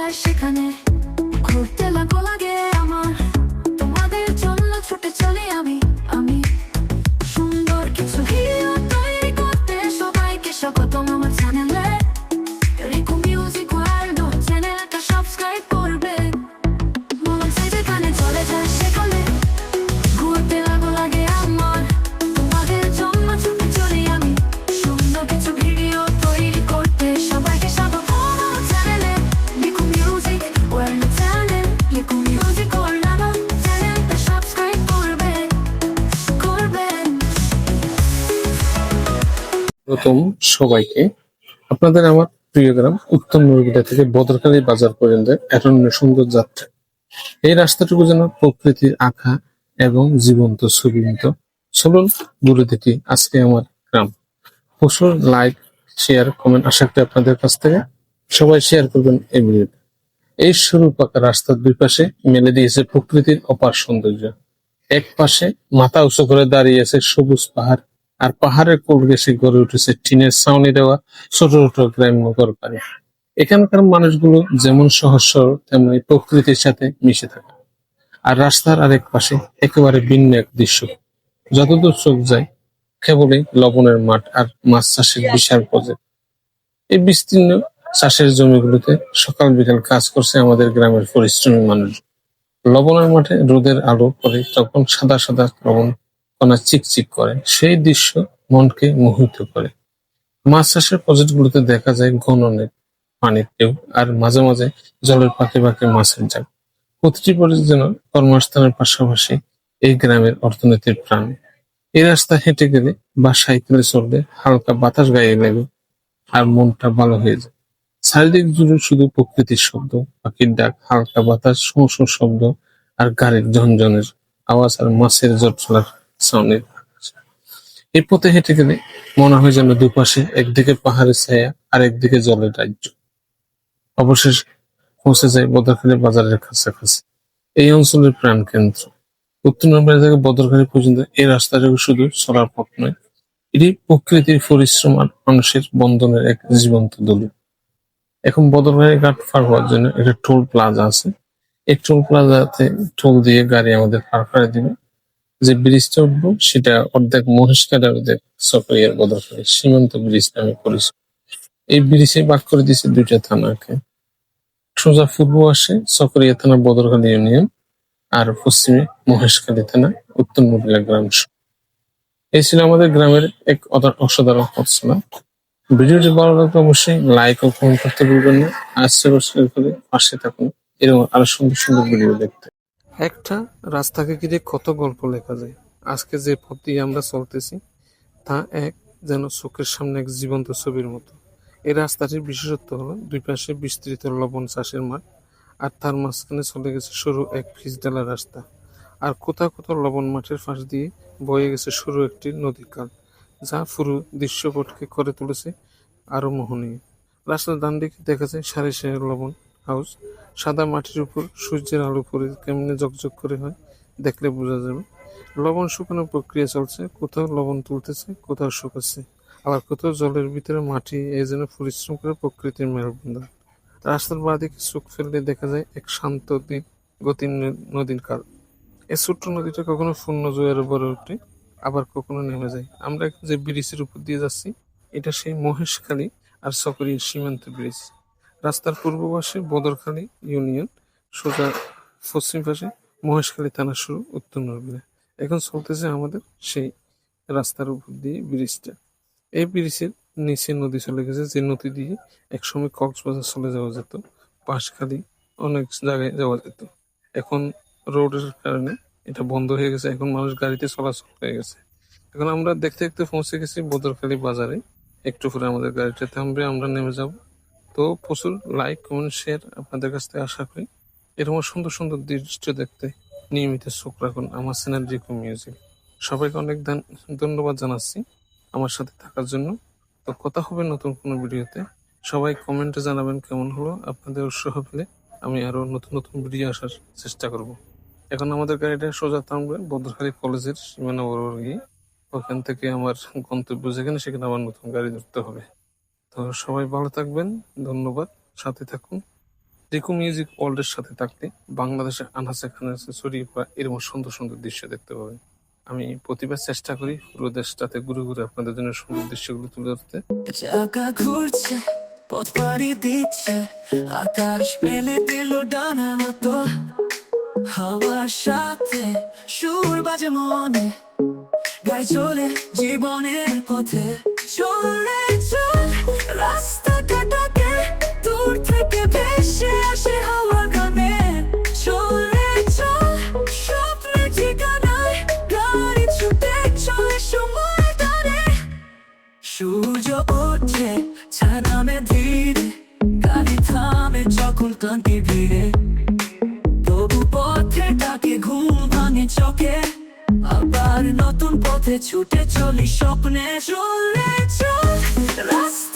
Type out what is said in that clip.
যায় সেখানে। ঘুরতে লাগো লাগে আমার। তোমাদের জন্য ছুটে চলি আমি। আমি সুন্দর কিছু তৈরি করতে সবাইকে স্বাগতম। প্রথম সবাইকে। আপনাদের আমার প্রিয় গ্রাম উত্তম নরবিটা থেকে বদরকালী বাজার পর্যন্ত অরণ্য সুন্দর যাত্রা। এই রাস্তাটুকু যেন প্রকৃতির আঁকা এবং জীবন্ত ছবিমত চলুন ঘুরে দেখি আজকে আমার গ্রাম। প্রচুর লাইক, শেয়ার, কমেন্ট আশা করি আপনাদের কাছ থেকে। সবাই শেয়ার করবেন এই ভিডিওটা এই সরু পাকা রাস্তার দুই পাশে মেলে দিয়েছে প্রকৃতির অপার সৌন্দর্য। এক পাশে মাথা উঁচু করে দাঁড়িয়ে আছে সবুজ পাহাড়। আর পাহাড়ের কোল ঘেঁষে গড়ে উঠেছে, টিনের ছাউনি দেওয়া, ছোট ছোট গ্রাম্য ঘর বাড়ি। এখানকার মানুষগুলো যেমন সহজ সরল, তেমনি প্রকৃতির সাথে মিশে থাকে। আর রাস্তার আরেক পাশে একেবারে ভিন্ন এক দৃশ্য। যতদূর চোখ যায়, কেবলই লবণের মাঠ আর মাছ চাষের বিশাল প্রজেক্ট। এই বিস্তীর্ণ চাষের জমিগুলোতে সকাল বিকাল কাজ করছে আমাদের গ্রামের পরিশ্রমী মানুষ। লবণের মাঠে রোদের আলো পড়ে, তখন সাদা সাদা লবণ কণা চিকচিক করে সেই দৃশ্য মনকে মোহিত করে। মাছ চাষের প্রজেক্টগুলোতে দেখা যায় গণনের পানির ঢেউ আর মাঝে মাঝে জলের পাকে পাকে মাছের জাল। প্রতিটি যেন কর্মস্থানের পাশাপাশি এই গ্রামের অর্থনীতির প্রাণ। এই রাস্তা হেঁটে গেলে বা সাইকেলে চললে হালকা বাতাস গায়ে লাগে আর মনটা ভালো হয়ে যায়। চারিদিক জুড়ে শুধু প্রকৃতির শব্দ, পাখির ডাক, হালকা বাতাস, শোঁ শোঁ শব্দ আর গাড়ির ঝনঝনের আওয়াজ আর মাছের জটলার সাউন্ডের এই পথে হেঁটে গেলে মনে হয় যেন দুপাশে একদিকে পাহাড়ের ছায়া আর একদিকে জলের রাজ্য। অবশেষে পৌঁছে যায় বদরখালী বাজারের কাছাকাছি। এই অঞ্চলের প্রাণ কেন্দ্র উত্তর নলবাড়ি থেকে বদরখালী পর্যন্ত এই রাস্তাটুকু শুধু চলার পথ নয়, এটি প্রকৃতির পরিশ্রম আর মানুষের বন্ধনের এক জীবন্ত দলিল এখন বদরখালী ঘাট পার হওয়ার জন্য একটা টোল প্লাজা আছে। এই টোল প্লাজাতে টোল দিয়ে গাড়ি আমাদের পার করে দিবে। যে ব্রিজটা উঠবো সেটা অর্ধেক মহেশখালী অর্ধেক সফরিয়ার বদরখালী সীমান্ত ব্রিজ নামে পরিচিত। এই ব্রিজে ভাগ করে দিয়েছে দুইটা থানাকে সোজা পূর্ব আসে সফরিয়া থানা বদরখালী ইউনিয়ন আর পশ্চিমে মহেশখালী থানা, উত্তর মহিলা গ্রাম এই ছিল আমাদের গ্রামের এক অসাধারণ পথচলা ভিডিওটি ভালো লাগলে অবশ্যই লাইক ও কমেন্ট করতে ভুলবেন না। আর সাবস্ক্রাইব করে পাশে থাকুন। এরকম আরও সুন্দর সুন্দর ভিডিও দেখতে। একটা রাস্তাকে ঘিরে কত গল্প লেখা যায়। আজকে যে পথ দিয়ে আমরা চলতেছি, তা এক যেন চোখের সামনে এক জীবন্ত ছবির মতো। এই রাস্তাটির বিশেষত্ব হলো, দুই পাশে বিস্তৃত লবণ চাষের মাঠ, আর তার মাঝখানে চলে গেছে সরু এক ফিসডালা রাস্তা। আর কোথাও কোথাও লবণ মাঠের পাশ দিয়ে বয়ে গেছে সরু একটি নদী কাল, যা পুরো দৃশ্যপটকে করে তুলেছে আরও মোহনীয়। রাস্তার ডান দিকে দেখা যায় সারি সারি লবণ হাউস। সাদা মাটির উপর সূর্যের আলো পড়ে কেমনে জকজক করে হয় দেখলে বোঝা যাবে। লবণ শুকানোর প্রক্রিয়া চলছে, কোথাও লবণ তুলতেছে, কোথাও শুকাচ্ছে, আবার কোথাও জলের ভিতরে মাটি এই জন্য পরিশ্রম করে প্রকৃতির মেরুবন্ধন রাস্তার বাঁদিকে চোখ ফেললে দেখা যায় এক শান্ত দ্বীপ গতির নদীর কাল। এই ছোট্ট নদীটা কখনো পূর্ণ জোয়ারে ভরে ওঠে, আবার কখনো নেমে যায়। আমরা যে ব্রিজের উপর দিয়ে যাচ্ছি, এটা সেই মহেশখালী আর সকরিয়া সীমান্ত ব্রিজ। রাস্তার পূর্ব পাশে বদরখালী ইউনিয়ন, সোজা পশ্চিম পাশে মহেশখালী থানা শুরু, উত্তর নরবিরা এখন চলতেছে আমাদের সেই রাস্তার উপর দিয়ে ব্রিজটা। এই ব্রিজের নিচে নদী চলে গেছে, যে নদী দিয়ে একসময় কক্সবাজার চলে যাওয়া যেত, পাশখালি অনেক জায়গায় যাওয়া যেত। এখন রোডের কারণে এটা বন্ধ হয়ে গেছে, এখন মানুষ গাড়িতে চলাচল হয়ে গেছে। এখন আমরা দেখতে দেখতে পৌঁছে গেছি বদরখালী বাজারে। একটু পরে আমাদের গাড়িটা থামবে, আমরা নেমে যাব তো প্রচুর লাইক কমেন্ট শেয়ার আপনাদের কাছ থেকে আশা করি। এরকম সুন্দর সুন্দর দৃশ্য দেখতে নিয়মিত চোখ রাখুন আমার চ্যানেল রিকো মিউজিক সবাইকে অনেক ধন- ধন্যবাদ জানাচ্ছি আমার সাথে থাকার জন্য। তো কথা হবে নতুন কোনো ভিডিওতে। সবাই কমেন্টে জানাবেন কেমন হলো, আপনাদের উৎসাহ পেলে আমি আরও নতুন নতুন ভিডিও আসার চেষ্টা করব। এখন আমাদের গাড়িটা সোজা থামবে বদ্রখালী কলেজের সীমানা বরাবর গিয়ে। ওখান থেকে আমার গন্তব্য যেখানে সেখানে আমার নতুন গাড়ি ধরতে হবে। তো সবাই ভালো থাকবেন, ধন্যবাদ, সাথে থাকুন। রিকু মিউজিক ওয়ার্ল্ডের সাথে থাকতে বাংলাদেশের আনাচে খানাচে ছড়িয়ে পড়া এরকম সুন্দর সুন্দর দৃশ্য দেখতে পাবেন। আমি প্রতিবার চেষ্টা করি পুরো দেশটাতে ঘুরে ঘুরে আপনাদের জন্য সুন্দর দৃশ্যগুলো তুলে ধরতে। পথ পাড়ি দিচ্ছে, আকাশ মেলে দিল ডানা মতো। হাওয়ার সাথে সুর বাজে মনে, গায়ে চলে জীবনের পথে। চল চোখে আবার নতুন পথে ছুটে চলি স্বপ্নে চলে চল রাস্তা